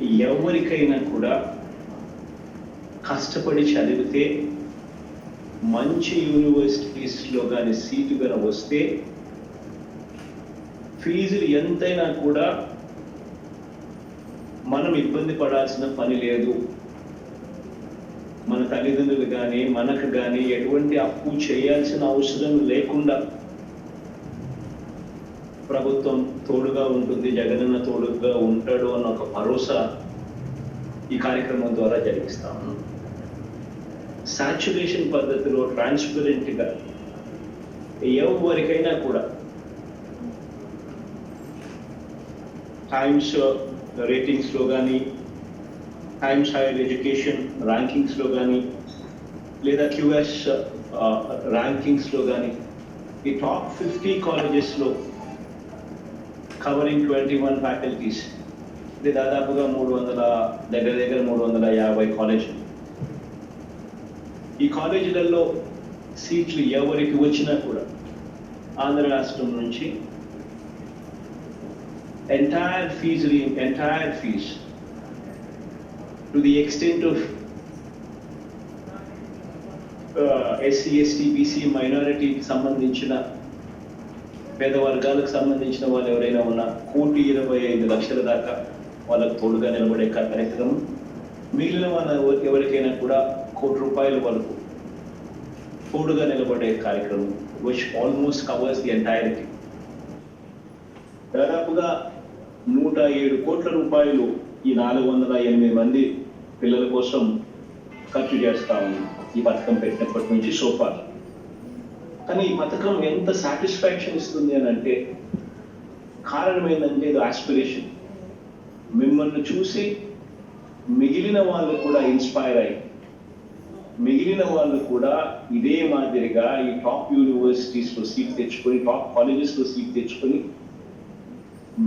ఎవరికైనా కూడా కష్టపడి చదివితే మంచి యూనివర్సిటీస్లో కానీ సీటు కానీ వస్తే ఫీజులు ఎంతైనా కూడా మనం ఇబ్బంది పడాల్సిన పని లేదు. మన తల్లిదండ్రులు కానీ మనకు కానీ ఎటువంటి అప్పు చేయాల్సిన అవసరం లేకుండా ప్రభుత్వం తోడుగా ఉంటుంది జగనన్న తోడుగా ఉంటాడు అన్న ఒక భరోసా ఈ కార్యక్రమం ద్వారా జరిగిస్తాము సాచురేషన్ పద్ధతిలో ట్రాన్స్పరెంట్గా ఎవరికైనా కూడా టైమ్స్ రేటింగ్స్లో కానీ టైమ్స్ హైయర్ ఎడ్యుకేషన్ ర్యాంకింగ్స్లో కానీ లేదా క్యూఎస్ ర్యాంకింగ్స్లో కానీ ఈ టాప్ ఫిఫ్టీ కాలేజెస్లో కవరింగ్ ట్వంటీ వన్ ఫ్యాకల్టీస్ ఇది దాదాపుగా మూడు వందల దగ్గర దగ్గర మూడు వందల యాభై కాలేజీలు ఈ కాలేజీలలో సీట్లు ఎవరికి వచ్చినా కూడా ఆంధ్ర రాష్ట్రం నుంచి entire fee entire fees to the extent of SC ST BC మైనారిటీకి సంబంధించిన పేద వర్గాలకు సంబంధించిన వాళ్ళు ఎవరైనా ఉన్నా కోటి ఇరవై ఐదు లక్షల దాకా వాళ్ళకు తోడుగా నిలబడే కార్యక్రమం మిగిలిన వాళ్ళ ఎవరికైనా కూడా కోటి రూపాయల వరకు తోడుగా నిలబడే కార్యక్రమం which almost covers the entirety దాదాపుగా నూట ఏడు కోట్ల రూపాయలు ఈ నాలుగు వందల ఎనిమిది మంది పిల్లల కోసం ఖర్చు చేస్తా ఉంది ఈ పథకం పెట్టినప్పటి నుంచి సోఫార్ కానీ ఈ పథకం ఎంత సాటిస్ఫాక్షన్ ఇస్తుంది అని అంటే కారణం ఏంటంటే ఇది ఆస్పిరేషన్ మిమ్మల్ని చూసి మిగిలిన వాళ్ళు కూడా ఇన్స్పైర్ అయ్యి మిగిలిన వాళ్ళు కూడా ఇదే మాదిరిగా ఈ టాప్ యూనివర్సిటీస్లో సీట్ తెచ్చుకొని టాప్ కాలేజెస్లో సీట్ తెచ్చుకొని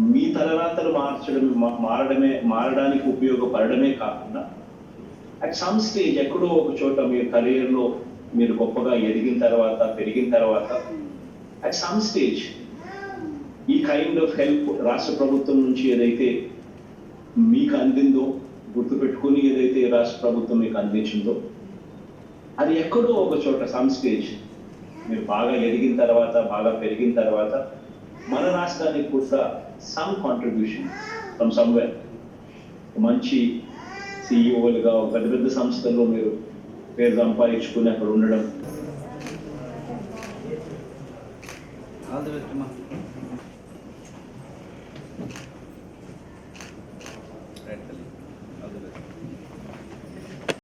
మీ తలరాతలు మార్చడం మారడమే మారడానికి ఉపయోగపడడమే కాకుండా అట్ సమ్ స్టేజ్ ఎక్కడో ఒక చోట మీ కెరీర్లో మీరు గొప్పగా ఎదిగిన తర్వాత పెరిగిన తర్వాత అట్ సమ్ స్టేజ్ ఈ కైండ్ ఆఫ్ హెల్ప్ రాష్ట్ర ప్రభుత్వం నుంచి ఏదైతే మీకు అందిందో గుర్తుపెట్టుకుని ఏదైతే రాష్ట్ర ప్రభుత్వం మీకు అందించిందో అది ఎక్కడో ఒక చోట సమ్ స్టేజ్ మీరు బాగా ఎదిగిన తర్వాత బాగా పెరిగిన తర్వాత మన రాష్ట్రానికి కూడా సమ్ కాంట్రిబ్యూషన్ ఫ్రమ్ సమ్వేర్ మంచి సిఇఓలుగా పెద్ద పెద్ద సంస్థల్లో మీరు పేరు సంపాదించుకుని అక్కడ ఉండడం.